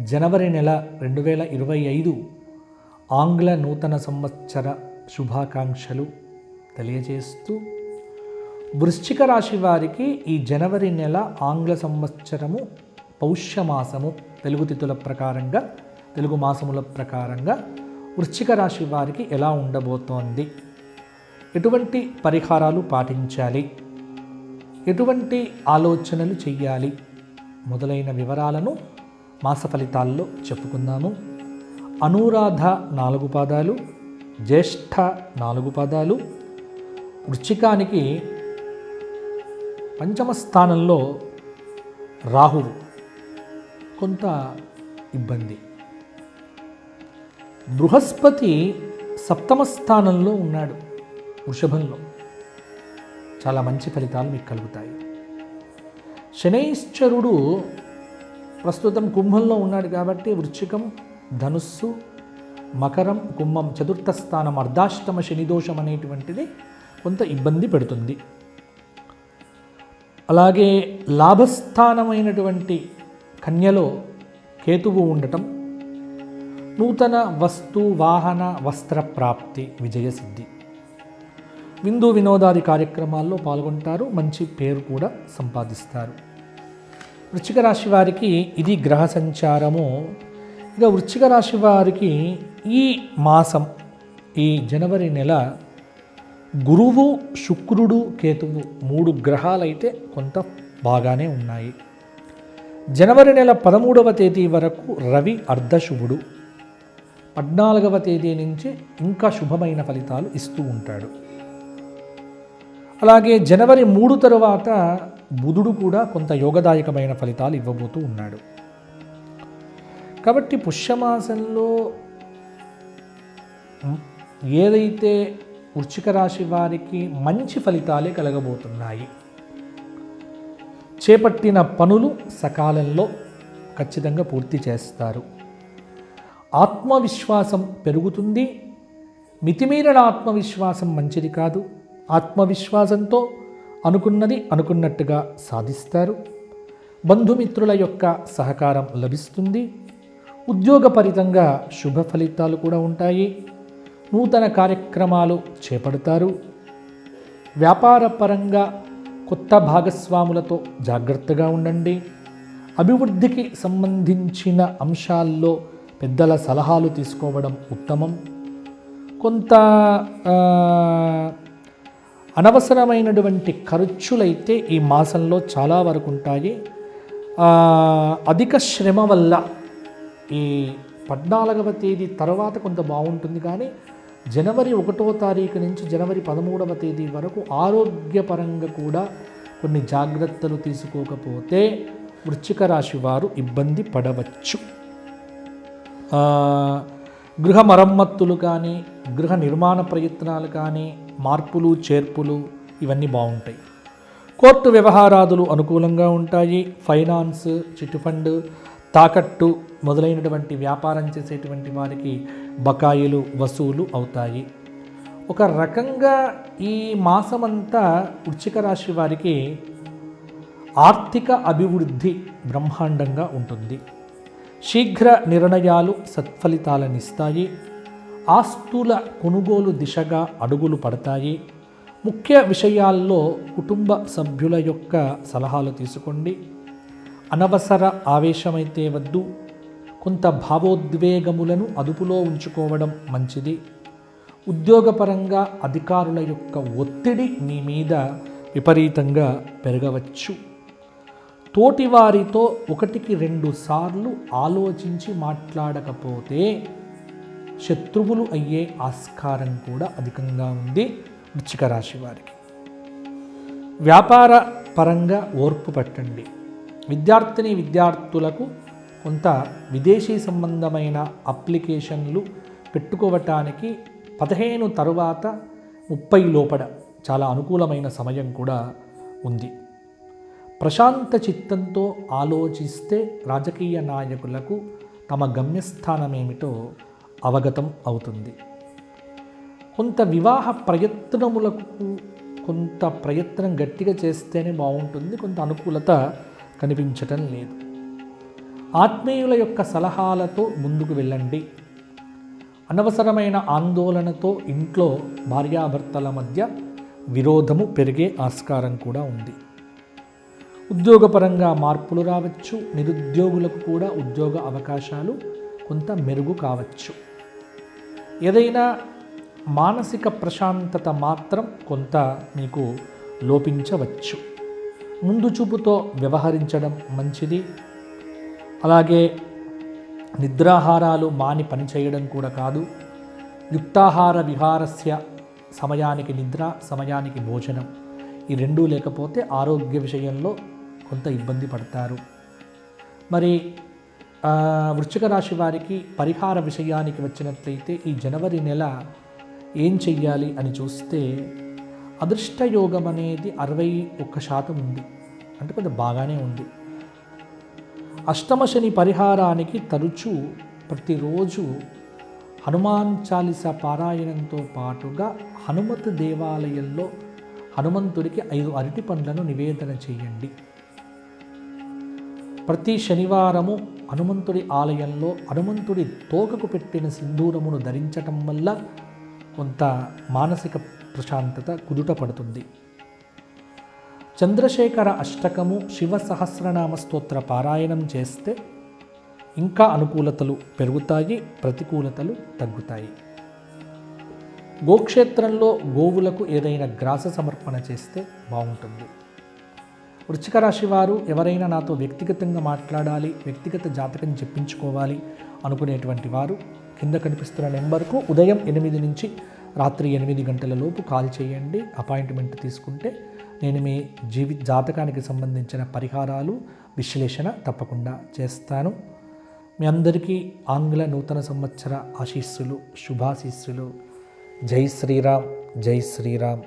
జనవరి నెల రెండు వేల ఇరవై ఐదు ఆంగ్ల నూతన సంవత్సర శుభాకాంక్షలు తెలియజేస్తూ వృశ్చిక రాశి వారికి ఈ జనవరి నెల ఆంగ్ల సంవత్సరము పౌష్యమాసము తెలుగు తిథుల ప్రకారంగా తెలుగు మాసముల ప్రకారంగా వృశ్చిక రాశి వారికి ఎలా ఉండబోతోంది? ఎటువంటి పరిహారాలు పాటించాలి? ఎటువంటి ఆలోచనలు చెయ్యాలి? మొదలైన వివరాలను మాస ఫలితాల్లో చెప్పుకుందాము. అనురాధ నాలుగు పాదాలు జ్యేష్ఠ నాలుగు పాదాలు. వృచ్చికానికి పంచమ స్థానంలో రాహువు. కొంత ఇబ్బంది. బృహస్పతి సప్తమ స్థానంలో ఉన్నాడు వృషభంలో. చాలా మంచి ఫలితాలు మీకు కలుగుతాయి. శనైశ్చరుడు ప్రస్తుతం కుంభంలో ఉన్నాడు కాబట్టి వృశ్చికం ధనుస్సు మకరం కుంభం చతుర్థ స్థానం అర్ధాష్టమ శనిదోషం అనేటువంటిది కొంత ఇబ్బంది పెడుతుంది. అలాగే లాభస్థానమైనటువంటి కన్యలో కేతువు ఉండటం నూతన వస్తు వాహన వస్త్ర ప్రాప్తి విజయసిద్ధి విందు వినోదాది కార్యక్రమాల్లో పాల్గొంటారు మంచి పేరు కూడా సంపాదిస్తారు. వృశ్చిక రాశి వారికి ఇది గ్రహ సంచారము. ఇక వృశ్చిక రాశి వారికి ఈ మాసం ఈ జనవరి నెల గురువు శుక్రుడు కేతువు మూడు గ్రహాలైతే కొంత బాగానే ఉన్నాయి. జనవరి నెల పదమూడవ తేదీ వరకు రవి అర్ధశుభుడు పద్నాలుగవ తేదీ నుంచి ఇంకా శుభమైన ఫలితాలు ఇస్తూ ఉంటాడు. అలాగే జనవరి మూడు తరువాత బుధుడు కూడా కొంత యోగదాయకమైన ఫలితాలు ఇవ్వబోతూ ఉన్నాడు. కాబట్టి పుష్యమాసంలో ఏదైతే వృశ్చిక రాశి వారికి మంచి ఫలితాలే కలగబోతున్నాయి. చేపట్టిన పనులు సకాలంలో ఖచ్చితంగా పూర్తి చేస్తారు. ఆత్మవిశ్వాసం పెరుగుతుంది. మితిమీరిన ఆత్మవిశ్వాసం మంచిది కాదు. ఆత్మవిశ్వాసంతో అనుకున్నది అనుకున్నట్టుగా సాధిస్తారు. బంధుమిత్రుల యొక్క సహకారం లభిస్తుంది. ఉద్యోగపరితంగా శుభ ఫలితాలు కూడా ఉంటాయి. నూతన కార్యక్రమాలు చేపడతారు. వ్యాపారపరంగా కొత్త భాగస్వాములతో జాగ్రత్తగా ఉండండి. అభివృద్ధికి సంబంధించిన అంశాల్లో పెద్దల సలహాలు తీసుకోవడం ఉత్తమం. కొంత అనవసరమైనటువంటి ఖర్చులైతే ఈ మాసంలో చాలా వరకు ఉంటాయి. అధిక శ్రమ వల్ల ఈ పద్నాలుగవ తేదీ తర్వాత కొంత బాగుంటుంది కానీ జనవరి ఒకటో తారీఖు నుంచి జనవరి పదమూడవ తేదీ వరకు ఆరోగ్యపరంగా కూడా కొన్ని జాగ్రత్తలు తీసుకోకపోతే వృశ్చిక రాశి వారు ఇబ్బంది పడవచ్చు. గృహ మరమ్మత్తులు కానీ గృహ నిర్మాణ ప్రయత్నాలు కానీ మార్పులు చేర్పులు ఇవన్నీ బాగుంటాయి. కోర్టు వ్యవహారాదులు అనుకూలంగా ఉంటాయి. ఫైనాన్స్ చిట్ ఫండ్ తాకట్టు మొదలైనటువంటి వ్యాపారం చేసేటువంటి వారికి బకాయిలు వసూలు అవుతాయి. ఒక రకంగా ఈ మాసమంతా వృచ్చిక రాశి వారికి ఆర్థిక అభివృద్ధి బ్రహ్మాండంగా ఉంటుంది. శీఘ్ర నిర్ణయాలు సత్ఫలితాలనిస్తాయి. ఆస్తుల కొనుగోలు దిశగా అడుగులు పడతాయి. ముఖ్య విషయాల్లో కుటుంబ సభ్యుల యొక్క సలహాలు తీసుకోండి. అనవసర ఆవేశమైతే వద్దు. కొంత భావోద్వేగములను అదుపులో ఉంచుకోవడం మంచిది. ఉద్యోగపరంగా అధికారుల యొక్క ఒత్తిడి మీ మీద విపరీతంగా పెరగవచ్చు. తోటివారితో ఒకటికి రెండు సార్లు ఆలోచించి మాట్లాడకపోతే శత్రువులు అయ్యే ఆస్కారం కూడా అధికంగా ఉంది వృచ్చిక రాశి వారికి. వ్యాపార పరంగా ఓర్పు పట్టండి. విద్యార్థిని విద్యార్థులకు కొంత విదేశీ సంబంధమైన అప్లికేషన్లు పెట్టుకోవటానికి పదిహేను తరువాత ముప్పై లోపల చాలా అనుకూలమైన సమయం కూడా ఉంది. ప్రశాంత చిత్తంతో ఆలోచిస్తే రాజకీయ నాయకులకు తమ గమ్యస్థానమేమిటో అవగతం అవుతుంది. కొంత వివాహ ప్రయత్నములకు కొంత ప్రయత్నం గట్టిగా చేస్తేనే బాగుంటుంది. కొంత అనుకూలత కనిపించటం లేదు. ఆత్మీయుల యొక్క సలహాలతో ముందుకు వెళ్ళండి. అనవసరమైన ఆందోళనతో ఇంట్లో భార్యాభర్తల మధ్య విరోధము పెరిగే ఆస్కారం కూడా ఉంది. ఉద్యోగపరంగా మార్పులు రావచ్చు. నిరుద్యోగులకు కూడా ఉద్యోగ అవకాశాలు కొంత మెరుగు కావచ్చు. ఏదైనా మానసిక ప్రశాంతత మాత్రం కొంత మీకు లోపించవచ్చు. ముందు చూపుతో వ్యవహరించడం మంచిది. అలాగే నిద్రాహారాలు మాని పనిచేయడం కూడా కాదు. యుక్తాహార విహారస్య సమయానికి నిద్ర సమయానికి భోజనం ఈ రెండూ లేకపోతే ఆరోగ్య విషయంలో కొంత ఇబ్బంది పడతారు. మరి వృశ్చిక రాశి వారికి పరిహార విషయానికి వచ్చినట్లయితే ఈ జనవరి నెల ఏం చెయ్యాలి అని చూస్తే అదృష్టయోగం అనేది అరవై ఒక్క శాతం ఉంది. అంటే కొంచెం బాగానే ఉంది. అష్టమ శని పరిహారానికి తరచూ ప్రతిరోజు హనుమాన్ చాలీస పారాయణంతో పాటుగా హనుమత్ దేవాలయంలో హనుమంతుడికి ఐదు అరటి పండ్లను నివేదన చేయండి. ప్రతి శనివారము హనుమంతుడి ఆలయంలో హనుమంతుడి తోకకు పెట్టిన సింధూరమును ధరించటం వల్ల కొంత మానసిక ప్రశాంతత కుదుట పడుతుంది. చంద్రశేఖర అష్టకము శివ సహస్రనామ స్తోత్ర పారాయణం చేస్తే ఇంకా అనుకూలతలు పెరుగుతాయి ప్రతికూలతలు తగ్గుతాయి. గోక్షేత్రంలో గోవులకు ఏదైనా గ్రాస సమర్పణ చేస్తే బాగుంటుంది. వృశ్చిక రాశి వారు ఎవరైనా నాతో వ్యక్తిగతంగా మాట్లాడాలి వ్యక్తిగత జాతకం చెప్పించుకోవాలి అనుకునేటువంటి వారు కింద కనిపిస్తున్న నెంబర్కు ఉదయం ఎనిమిది నుంచి రాత్రి ఎనిమిది గంటల లోపు కాల్ చేయండి అపాయింట్మెంట్ తీసుకుంటే నేను మీ జీవి జాతకానికి సంబంధించిన పరిహారాలు విశ్లేషణ తప్పకుండా చేస్తాను. మీ అందరికీ ఆంగ్ల నూతన సంవత్సర ఆశీస్సులు శుభాశీస్సులు. జై శ్రీరామ్ జై శ్రీరామ్.